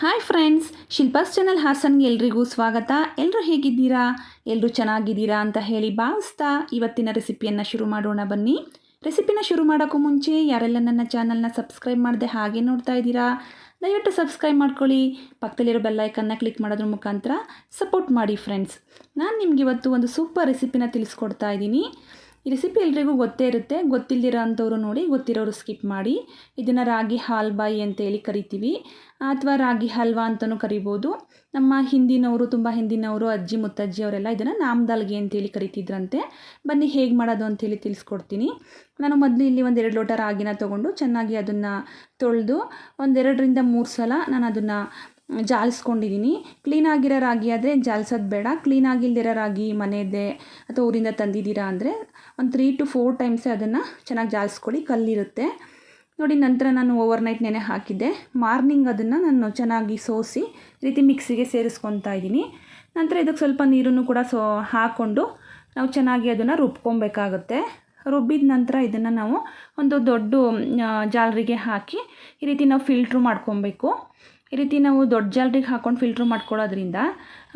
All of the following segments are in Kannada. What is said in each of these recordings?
ಹಾಯ್ ಫ್ರೆಂಡ್ಸ್ ಶಿಲ್ಪಾಸ್ ಚಾನಲ್ ಹಾಸನ್ಗೆ ಎಲ್ರಿಗೂ ಸ್ವಾಗತ. ಎಲ್ಲರೂ ಹೇಗಿದ್ದೀರಾ? ಎಲ್ಲರೂ ಚೆನ್ನಾಗಿದ್ದೀರಾ ಅಂತ ಹೇಳಿ ಭಾವಿಸ್ತಾ ಇವತ್ತಿನ ರೆಸಿಪಿಯನ್ನು ಶುರು ಮಾಡೋಣ ಬನ್ನಿ. ರೆಸಿಪಿನ ಶುರು ಮಾಡೋಕ್ಕೂ ಮುಂಚೆ ಯಾರೆಲ್ಲ ನನ್ನ ಚಾನಲ್ನ ಸಬ್ಸ್ಕ್ರೈಬ್ ಮಾಡದೆ ಹಾಗೆ ನೋಡ್ತಾ ಇದ್ದೀರಾ, ದಯವಿಟ್ಟು ಸಬ್ಸ್ಕ್ರೈಬ್ ಮಾಡ್ಕೊಳ್ಳಿ. ಪಕ್ಕದಲ್ಲಿರೋ ಬೆಲ್ಲೈಕನ್ನ ಕ್ಲಿಕ್ ಮಾಡೋದ್ರ ಮುಖಾಂತರ ಸಪೋರ್ಟ್ ಮಾಡಿ ಫ್ರೆಂಡ್ಸ್ ನಾನು ನಿಮ್ಗೆ ಇವತ್ತು ಒಂದು ಸೂಪರ್ ರೆಸಿಪಿನ ತಿಳಿಸ್ಕೊಡ್ತಾ ಇದ್ದೀನಿ. ಈ ರೆಸಿಪಿ ಎಲ್ರಿಗೂ ಗೊತ್ತೇ ಇರುತ್ತೆ. ಗೊತ್ತಿಲ್ಲದಿರೋ ಅಂಥವ್ರು ನೋಡಿ ಗೊತ್ತಿರೋರು ಸ್ಕಿಪ್ ಮಾಡಿ. ಇದನ್ನು ರಾಗಿ, ಹಾಲ್ಬಾಯಿ ಅಂತೇಳಿ ಕರಿತೀವಿ. ಅಥವಾ ರಾಗಿ, ಹಲ್ವಾ ಅಂತಲೂ ಕರಿಬೋದು. ನಮ್ಮ ಹಿಂದಿನವರು, ತುಂಬ ಹಿಂದಿನವರು, ಅಜ್ಜಿ, ಮುತ್ತಜ್ಜಿ ಅವರೆಲ್ಲ ಇದನ್ನು ನಾಮದಾಲ್ಗೆ ಅಂತೇಳಿ ಕರಿತಿದ್ರಂತೆ. ಬನ್ನಿ ಹೇಗೆ ಮಾಡೋದು ಅಂತೇಳಿ ತಿಳಿಸ್ಕೊಡ್ತೀನಿ. ನಾನು ಮೊದಲು ಇಲ್ಲಿ ಒಂದೆರಡು ಲೋಟ ರಾಗಿನ ತೊಗೊಂಡು ಚೆನ್ನಾಗಿ ಅದನ್ನು ತೊಳೆದು ಒಂದೆರಡರಿಂದ ಮೂರು ಸಲ ನಾನು ಅದನ್ನು ಜಾಲಿಸ್ಕೊಂಡಿದ್ದೀನಿ ಕ್ಲೀನಾಗಿರೋ ರಾಗಿ ಆದರೆ ಜಾಲಿಸೋದು ಬೇಡ. ಕ್ಲೀನಾಗಿಲ್ದಿರೋ ರಾಗಿ ಮನೆಯದೇ ಅಥವಾ ಊರಿಂದ ತಂದಿದ್ದೀರಾ ಅಂದರೆ ಒಂದು ತ್ರೀ ಟು ಫೋರ್ ಟೈಮ್ಸೇ ಅದನ್ನು ಚೆನ್ನಾಗಿ ಜಾಲಿಸ್ಕೊಳ್ಳಿ. ಕಲ್ಲಿರುತ್ತೆ. ನೋಡಿ, ನಂತರ ನಾನು ಓವರ್ ನೈಟ್ ನೆನೆ ಹಾಕಿದ್ದೆ. ಮಾರ್ನಿಂಗ್ ಅದನ್ನು ನಾನು ಚೆನ್ನಾಗಿ ಸೋಸಿ ರೀತಿ ಮಿಕ್ಸಿಗೆ ಸೇರಿಸ್ಕೊತಾ ಇದ್ದೀನಿ ನಂತರ ಇದಕ್ಕೆ ಸ್ವಲ್ಪ ನೀರನ್ನು ಕೂಡ ಸೋ ಹಾಕ್ಕೊಂಡು ನಾವು ಚೆನ್ನಾಗಿ ಅದನ್ನು ರುಬ್ಕೊಬೇಕಾಗುತ್ತೆ. ರುಬ್ಬಿದ ನಂತರ ಇದನ್ನು ನಾವು ಒಂದು ದೊಡ್ಡ ಜಾಲರಿಗೆ ಹಾಕಿ ಈ ರೀತಿ ನಾವು ಫಿಲ್ಟ್ರು ಮಾಡ್ಕೊಬೇಕು. ಈ ರೀತಿ ನಾವು ದೊಡ್ಡ ಜಾಲರಿಗೆ ಹಾಕ್ಕೊಂಡು ಫಿಲ್ಟ್ರ್ ಮಾಡ್ಕೊಳ್ಳೋದ್ರಿಂದ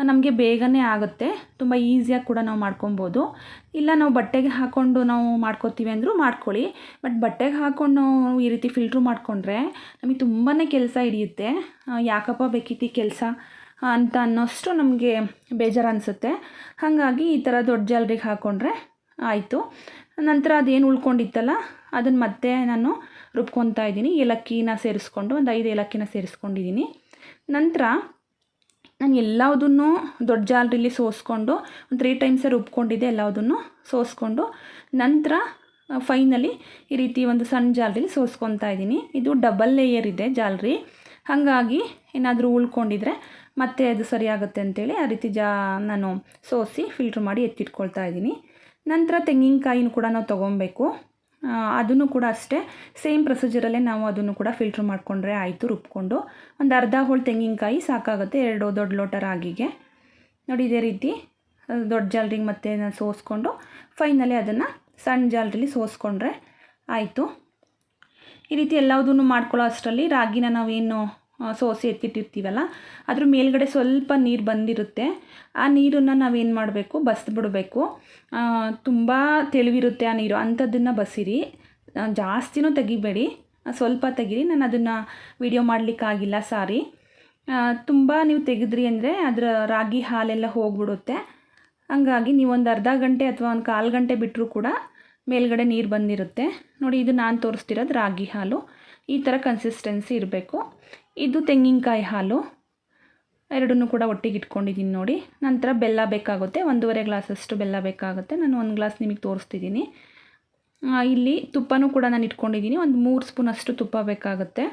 ನಮಗೆ ಬೇಗನೆ ಆಗುತ್ತೆ. ತುಂಬ ಈಸಿಯಾಗಿ ಕೂಡ ನಾವು ಮಾಡ್ಕೊಬೋದು. ಇಲ್ಲ ನಾವು ಬಟ್ಟೆಗೆ ಹಾಕ್ಕೊಂಡು ನಾವು ಮಾಡ್ಕೋತೀವಿ ಅಂದರೂ ಮಾಡ್ಕೊಳ್ಳಿ. ಬಟ್ ಬಟ್ಟೆಗೆ ಹಾಕ್ಕೊಂಡು ನಾವು ಈ ರೀತಿ ಫಿಲ್ಟ್ರ್ ಮಾಡಿಕೊಂಡ್ರೆ ನಮಗೆ ತುಂಬಾ ಕೆಲಸ ಹಿಡಿಯುತ್ತೆ. ಯಾಕಪ್ಪ ಬೇಕಿತ್ತು ಕೆಲಸ ಅಂತ ಅನ್ನೋಷ್ಟು ನಮಗೆ ಬೇಜಾರು ಅನಿಸುತ್ತೆ. ಹಾಗಾಗಿ ಈ ಥರ ದೊಡ್ಡ ಜಾಲರಿಗೆ ಹಾಕ್ಕೊಂಡ್ರೆ ಆಯಿತು. ನಂತರ ಅದೇನು ಉಳ್ಕೊಂಡಿತ್ತಲ್ಲ, ಅದನ್ನು ಮತ್ತೆ ನಾನು ರುಬ್ಕೊತಾ ಇದ್ದೀನಿ. ಏಲಕ್ಕಿನ ಸೇರಿಸ್ಕೊಂಡು, ಒಂದು ಐದು ಏಲಕ್ಕಿನ ಸೇರಿಸ್ಕೊಂಡಿದ್ದೀನಿ. ನಂತರ ನಾನು ಎಲ್ಲದನ್ನು ದೊಡ್ಡ ಜಾಲರಿಲಿ ಸೋಸ್ಕೊಂಡು, ಒಂದು ತ್ರೀ ಟೈಮ್ಸೇ ರುಬ್ಕೊಂಡಿದ್ದೆ ಎಲ್ಲದನ್ನು ಸೋಸ್ಕೊಂಡು, ನಂತರ ಫೈನಲಿ ಈ ರೀತಿ ಒಂದು ಸಣ್ಣ ಜಾಲರಿಲಿ ಸೋಸ್ಕೊತಾ ಇದ್ದೀನಿ. ಇದು ಡಬಲ್ ಲೇಯರ್ ಇದೆ ಜಾಲರಿ. ಹಾಗಾಗಿ ಏನಾದರೂ ಉಳ್ಕೊಂಡಿದ್ರೆ ಮತ್ತೆ ಅದು ಸರಿಯಾಗುತ್ತೆ ಅಂತೇಳಿ ಆ ರೀತಿ ಜಾ ನಾನು ಸೋಸಿ ಫಿಲ್ಟ್ರ್ ಮಾಡಿ ಎತ್ತಿಟ್ಕೊಳ್ತಾ ಇದ್ದೀನಿ. ನಂತರ ತೆಂಗಿನಕಾಯಿನೂ ಕೂಡ ನಾವು ತೊಗೊಬೇಕು ಅದನ್ನು ಕೂಡ ಅಷ್ಟೇ ಸೇಮ್ ಪ್ರೊಸೀಜರಲ್ಲೇ ನಾವು ಅದನ್ನು ಕೂಡ ಫಿಲ್ಟ್ರ್ ಮಾಡಿಕೊಂಡ್ರೆ ಆಯಿತು, ರುಬ್ಕೊಂಡು. ಒಂದು ಅರ್ಧ ಹೋಳು ತೆಂಗಿನಕಾಯಿ ಸಾಕಾಗುತ್ತೆ, ಎರಡು ದೊಡ್ಡ ಲೋಟ ರಾಗಿಗೆ ನೋಡಿ, ಇದೇ ರೀತಿ ದೊಡ್ಡ ಜಾಲ್ರಿಗೆ ಮತ್ತೆ ಸೋಸ್ಕೊಂಡು ಫೈನಲಿ ಅದನ್ನು ಸಣ್ಣ ಜಾಲರಿಲಿ ಸೋಸ್ಕೊಂಡ್ರೆ ಆಯಿತು. ಈ ರೀತಿ ಎಲ್ಲದನ್ನು ಮಾಡ್ಕೊಳ್ಳೋ ಅಷ್ಟರಲ್ಲಿ ರಾಗಿನ ನಾವೇನು ಸೋಸಿ ಎತ್ತಿಟ್ಟಿರ್ತೀವಲ್ಲ, ಅದ್ರ ಮೇಲ್ಗಡೆ ಸ್ವಲ್ಪ ನೀರು ಬಂದಿರುತ್ತೆ. ಆ ನೀರನ್ನು ನಾವೇನು ಮಾಡಬೇಕು? ಬಸ್ದುಬಿಡಬೇಕು. ತುಂಬ ತೆಳುವಿರುತ್ತೆ ಆ ನೀರು. ಅಂಥದ್ದನ್ನು ಬಸಿರಿ. ಜಾಸ್ತಿನೂ ತೆಗಿಬೇಡಿ. ಸ್ವಲ್ಪ ತೆಗೀರಿ. ನಾನು ಅದನ್ನು ವಿಡಿಯೋ ಮಾಡಲಿಕ್ಕಾಗಿಲ್ಲ, ಸಾರಿ. ತುಂಬ ನೀವು ತೆಗೆದ್ರಿ ಅಂದರೆ ಅದರ ರಾಗಿ ಹಾಲೆಲ್ಲ ಹೋಗ್ಬಿಡುತ್ತೆ. ಹಂಗಾಗಿ ನೀವೊಂದು ಅರ್ಧ ಗಂಟೆ ಅಥವಾ ಒಂದು ಕಾಲು ಗಂಟೆ ಬಿಟ್ಟರೂ ಕೂಡ ಮೇಲ್ಗಡೆ ನೀರು ಬಂದಿರುತ್ತೆ. ನೋಡಿ, ಇದು ನಾನು ತೋರಿಸ್ತಿರೋದು ರಾಗಿ ಹಾಲು. ಈ ಥರ ಕನ್ಸಿಸ್ಟೆನ್ಸಿ ಇರಬೇಕು. ಇದು ತೆಂಗಿನಕಾಯಿ ಹಾಲು. ಎರಡನ್ನೂ ಕೂಡ ಒಟ್ಟಿಗೆ ಇಟ್ಕೊಂಡಿದ್ದೀನಿ ನೋಡಿ. ನಂತರ ಬೆಲ್ಲ ಬೇಕಾಗುತ್ತೆ. ಒಂದೂವರೆ ಗ್ಲಾಸಷ್ಟು ಬೆಲ್ಲ ಬೇಕಾಗುತ್ತೆ. ನಾನು ಒಂದು ಗ್ಲಾಸ್ ನಿಮಗೆ ತೋರಿಸ್ತಿದ್ದೀನಿ. ಇಲ್ಲಿ ತುಪ್ಪನೂ ಕೂಡ ನಾನು ಇಟ್ಕೊಂಡಿದ್ದೀನಿ. ಒಂದು ಮೂರು ಸ್ಪೂನಷ್ಟು ತುಪ್ಪ ಬೇಕಾಗುತ್ತೆ.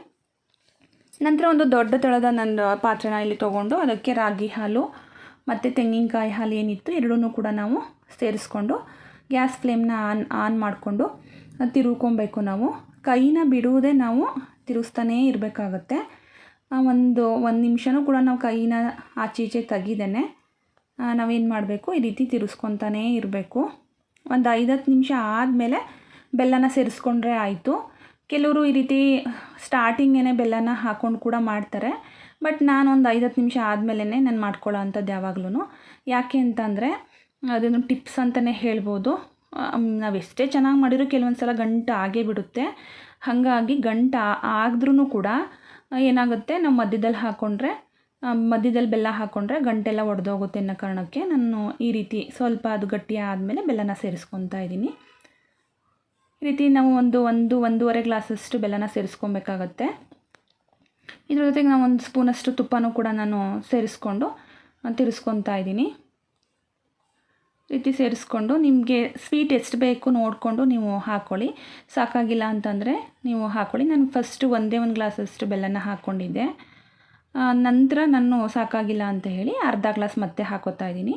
ನಂತರ ಒಂದು ದೊಡ್ಡ ತಳದ ನನ್ನ ಪಾತ್ರೆನ ಇಲ್ಲಿ ತೊಗೊಂಡು ಅದಕ್ಕೆ ರಾಗಿ ಹಾಲು ಮತ್ತು ತೆಂಗಿನಕಾಯಿ ಹಾಲು ಏನಿತ್ತು ಎರಡನ್ನೂ ಕೂಡ ನಾವು ಸೇರಿಸ್ಕೊಂಡು ಗ್ಯಾಸ್ ಫ್ಲೇಮ್ನ ಆನ್ ಆನ್ ಮಾಡಿಕೊಂಡು ತಿರುವ್ಕೊಬೇಕು ನಾವು. ಕೈನ ಬಿಡುವುದೇ ನಾವು ತಿರುಗಿಸ್ತಾನೇ ಇರಬೇಕಾಗತ್ತೆ. ಒಂದು ಒಂದು ನಿಮಿಷನೂ ಕೂಡ ನಾವು ಕೈನ ಆಚೆ ಈಚೆ ತೆಗಿದೇನೆ ನಾವೇನು ಮಾಡಬೇಕು, ಈ ರೀತಿ ತಿರುಸ್ಕೊತಾನೇ ಇರಬೇಕು. ಒಂದು ಐದು ಹತ್ತು ನಿಮಿಷ ಆದಮೇಲೆ ಬೆಲ್ಲನ ಸೇರಿಸ್ಕೊಂಡ್ರೆ ಆಯಿತು. ಕೆಲವರು ಈ ರೀತಿ ಸ್ಟಾರ್ಟಿಂಗೇ ಬೆಲ್ಲನ ಹಾಕ್ಕೊಂಡು ಕೂಡ ಮಾಡ್ತಾರೆ, ಬಟ್ ನಾನು ಒಂದು ಐದು ಹತ್ತು ನಿಮಿಷ ಆದಮೇಲೆ ನಾನು ಮಾಡ್ಕೊಳ್ಳೋ ಅಂಥದ್ದು ಯಾವಾಗ್ಲೂ ಯಾಕೆ ಅಂತಂದರೆ ಅದನ್ನು ಟಿಪ್ಸ್ ಅಂತಲೇ ಹೇಳ್ಬೋದು. ನಾವು ಎಷ್ಟೇ ಚೆನ್ನಾಗಿ ಮಾಡಿದರೂ ಕೆಲವೊಂದು ಸಲ ಗಂಟು ಆಗೇ ಬಿಡುತ್ತೆ. ಹಾಗಾಗಿ ಗಂಟು ಆದ್ರೂ ಕೂಡ ಏನಾಗುತ್ತೆ? ನಾವು ಮಧ್ಯದಲ್ಲಿ ಹಾಕ್ಕೊಂಡ್ರೆ ಮಧ್ಯದಲ್ಲಿ ಬೆಲ್ಲ ಹಾಕ್ಕೊಂಡ್ರೆ ಗಂಟೆಲ್ಲ ಒಡೆದೋಗುತ್ತೆ ಅನ್ನೋ ಕಾರಣಕ್ಕೆ ನಾನು ಈ ರೀತಿ ಸ್ವಲ್ಪ ಅದು ಗಟ್ಟಿ ಆದಮೇಲೆ ಬೆಲ್ಲನ ಸೇರಿಸ್ಕೊತಾ ಇದ್ದೀನಿ. ಈ ರೀತಿ ನಾವು ಒಂದು ಒಂದು, ಒಂದೂವರೆ ಗ್ಲಾಸಷ್ಟು ಬೆಲ್ಲನ ಸೇರಿಸ್ಕೊಬೇಕಾಗತ್ತೆ. ಇದ್ರ ಜೊತೆಗೆ ನಾವು ಒಂದು ಸ್ಪೂನಷ್ಟು ತುಪ್ಪನೂ ಕೂಡ ನಾನು ಸೇರಿಸ್ಕೊಂಡು ತಿರ್ಸ್ಕೊತಾ ಇದ್ದೀನಿ. ರೀತಿ ಸೇರಿಸ್ಕೊಂಡು ನಿಮಗೆ ಸ್ವೀಟ್ ಎಷ್ಟು ಬೇಕು ನೋಡಿಕೊಂಡು ನೀವು ಹಾಕ್ಕೊಳ್ಳಿ ಸಾಕಾಗಿಲ್ಲ ಅಂತಂದರೆ ನೀವು ಹಾಕ್ಕೊಳ್ಳಿ ನಾನು ಫಸ್ಟು ಒಂದೇ ಒಂದು ಗ್ಲಾಸಷ್ಟು ಬೆಲ್ಲನ ಹಾಕ್ಕೊಂಡಿದ್ದೆ. ನಂತರ ನಾನು ಸಾಕಾಗಿಲ್ಲ ಅಂತ ಹೇಳಿ ಅರ್ಧ ಗ್ಲಾಸ್ ಮತ್ತೆ ಹಾಕೋತಾ ಇದ್ದೀನಿ.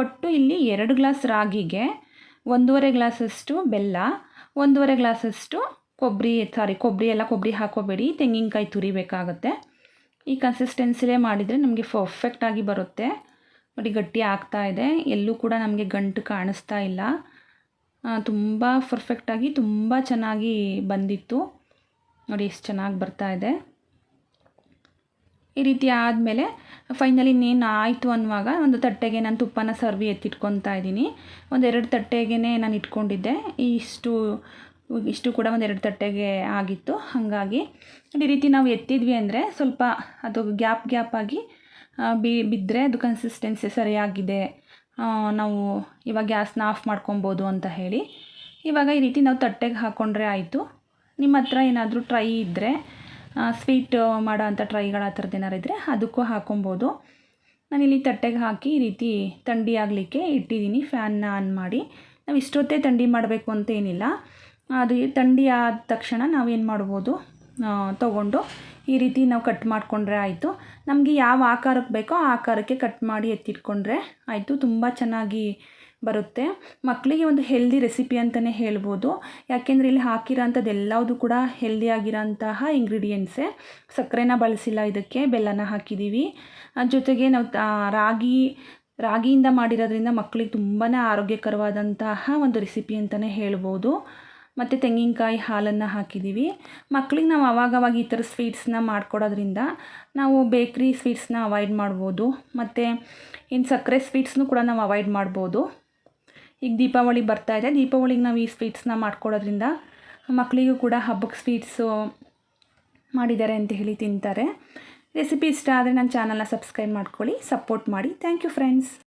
ಒಟ್ಟು ಇಲ್ಲಿ ಎರಡು ಗ್ಲಾಸ್ ರಾಗಿಗೆ ಒಂದೂವರೆ ಗ್ಲಾಸಷ್ಟು ಬೆಲ್ಲ, ಒಂದೂವರೆ ಗ್ಲಾಸಷ್ಟು ಕೊಬ್ಬರಿ ಸಾರಿ ಕೊಬ್ಬರಿ ಎಲ್ಲ ಕೊಬ್ಬರಿ ಹಾಕೋಬೇಡಿ. ತೆಂಗಿನಕಾಯಿ ತುರಿಬೇಕಾಗುತ್ತೆ. ಈ ಕನ್ಸಿಸ್ಟೆನ್ಸಿಲೇ ಮಾಡಿದರೆ ನಮಗೆ ಪರ್ಫೆಕ್ಟಾಗಿ ಬರುತ್ತೆ. ನೋಡಿ, ಗಟ್ಟಿ ಆಗ್ತಾ ಇದೆ. ಎಲ್ಲೂ ಕೂಡ ನಮಗೆ ಗಂಟು ಕಾಣಿಸ್ತಾ ಇಲ್ಲ. ತುಂಬ ಪರ್ಫೆಕ್ಟಾಗಿ ತುಂಬ ಚೆನ್ನಾಗಿ ಬಂದಿತ್ತು. ನೋಡಿ, ಎಷ್ಟು ಚೆನ್ನಾಗಿ ಬರ್ತಾ ಇದೆ. ಈ ರೀತಿ ಆದಮೇಲೆ ಫೈನಲಿ ಇನ್ನೇನು ಆಯಿತು ಅನ್ನುವಾಗ ಒಂದು ತಟ್ಟೆಗೆ ನಾನು ತುಪ್ಪನ ಸರ್ವಿ ಎತ್ತಿಟ್ಕೊತಾ ಇದ್ದೀನಿ. ಒಂದೆರಡು ತಟ್ಟೆಗೆ ನಾನು ಇಟ್ಕೊಂಡಿದ್ದೆ. ಇಷ್ಟು ಇಷ್ಟು ಕೂಡ ಒಂದೆರಡು ತಟ್ಟೆಗೆ ಆಗಿತ್ತು. ಹಾಗಾಗಿ ಈ ರೀತಿ ನಾವು ಎತ್ತಿದ್ವಿ ಅಂದರೆ ಸ್ವಲ್ಪ ಅದು ಗ್ಯಾಪ್ ಗ್ಯಾಪ್ ಆಗಿ ಬಿ ಬಿದ್ದರೆ ಅದು ಕನ್ಸಿಸ್ಟೆನ್ಸಿ ಸರಿಯಾಗಿದೆ. ನಾವು ಇವಾಗ ಗ್ಯಾಸ್ನ ಆಫ್ ಮಾಡ್ಕೊಬೋದು ಅಂತ ಹೇಳಿ. ಇವಾಗ ಈ ರೀತಿ ನಾವು ತಟ್ಟೆಗೆ ಹಾಕ್ಕೊಂಡ್ರೆ ಆಯಿತು. ನಿಮ್ಮ ಹತ್ರ ಏನಾದರೂ ಟ್ರೈ ಇದ್ದರೆ ಸ್ವೀಟ್ ಮಾಡೋ ಅಂಥ ಟ್ರೈಗಳು ಆ ಥರದ್ದು ಏನಾರು ಇದ್ದರೆ ಅದಕ್ಕೂ ಹಾಕೊಬೋದು. ನಾನಿಲ್ಲಿ ತಟ್ಟೆಗೆ ಹಾಕಿ ಈ ರೀತಿ ಥಂಡಿ ಆಗಲಿಕ್ಕೆ ಇಟ್ಟಿದ್ದೀನಿ ಫ್ಯಾನ್ನ ಆನ್ ಮಾಡಿ. ನಾವು ಇಷ್ಟೊತ್ತೇ ಥಂಡಿ ಮಾಡಬೇಕು ಅಂತ ಏನಿಲ್ಲ. ಅದು ಥಂಡಿ ಆದ ತಕ್ಷಣ ನಾವೇನು ಮಾಡ್ಬೋದು? ತೊಗೊಂಡು ಈ ರೀತಿ ನಾವು ಕಟ್ ಮಾಡಿಕೊಂಡ್ರೆ ಆಯಿತು. ನಮಗೆ ಯಾವ ಆಕಾರಕ್ಕೆ ಬೇಕೋ ಆ ಆಕಾರಕ್ಕೆ ಕಟ್ ಮಾಡಿ ಎತ್ತಿಟ್ಕೊಂಡ್ರೆ ಆಯಿತು, ತುಂಬ ಚೆನ್ನಾಗಿ ಬರುತ್ತೆ. ಮಕ್ಕಳಿಗೆ ಒಂದು ಹೆಲ್ದಿ ರೆಸಿಪಿ ಅಂತಲೇ ಹೇಳ್ಬೋದು. ಯಾಕೆಂದರೆ ಇಲ್ಲಿ ಹಾಕಿರೋಂಥದ್ದು ಎಲ್ಲವೂ ಕೂಡ ಹೆಲ್ದಿ ಆಗಿರೋಂತಹ ಇಂಗ್ರೀಡಿಯೆಂಟ್ಸೇ ಸಕ್ಕರೆನ ಬಳಸಿಲ್ಲ ಇದಕ್ಕೆ, ಬೆಲ್ಲನ ಹಾಕಿದ್ದೀವಿ. ಜೊತೆಗೆ ನಾವು ರಾಗಿ, ರಾಗಿಯಿಂದ ಮಾಡಿರೋದ್ರಿಂದ ಮಕ್ಕಳಿಗೆ ತುಂಬಾ ಆರೋಗ್ಯಕರವಾದಂತಹ ಒಂದು ರೆಸಿಪಿ ಅಂತಲೇ ಹೇಳ್ಬೋದು. ಮತ್ತು ತೆಂಗಿನಕಾಯಿ ಹಾಲನ್ನು ಹಾಕಿದ್ದೀವಿ. ಮಕ್ಳಿಗೆ ನಾವು ಅವಾಗವಾಗ ಈ ಥರ ಸ್ವೀಟ್ಸ್ನ ಮಾಡಿಕೊಡೋದ್ರಿಂದ ನಾವು ಬೇಕ್ರಿ ಸ್ವೀಟ್ಸ್ನ ಅವಾಯ್ಡ್ ಮಾಡ್ಬೋದು. ಮತ್ತು ಇನ್ನು ಸಕ್ಕರೆ ಸ್ವೀಟ್ಸ್ನು ಕೂಡ ನಾವು ಅವಾಯ್ಡ್ ಮಾಡ್ಬೋದು. ಈಗ ದೀಪಾವಳಿ ಬರ್ತಾ ಇದೆ. ದೀಪಾವಳಿಗೆ ನಾವು ಈ ಸ್ವೀಟ್ಸ್ನ ಮಾಡ್ಕೊಡೋದ್ರಿಂದ ಮಕ್ಕಳಿಗೂ ಕೂಡ ಹಬ್ಬಕ್ಕೆ ಸ್ವೀಟ್ಸು ಮಾಡಿದ್ದಾರೆ ಅಂತ ಹೇಳಿ ತಿಂತಾರೆ. ರೆಸಿಪಿ ಇಷ್ಟ ಆದರೆ ನನ್ನ ಚಾನಲ್ನ ಸಬ್ಸ್ಕ್ರೈಬ್ ಮಾಡ್ಕೊಳ್ಳಿ ಸಪೋರ್ಟ್ ಮಾಡಿ. Thank you friends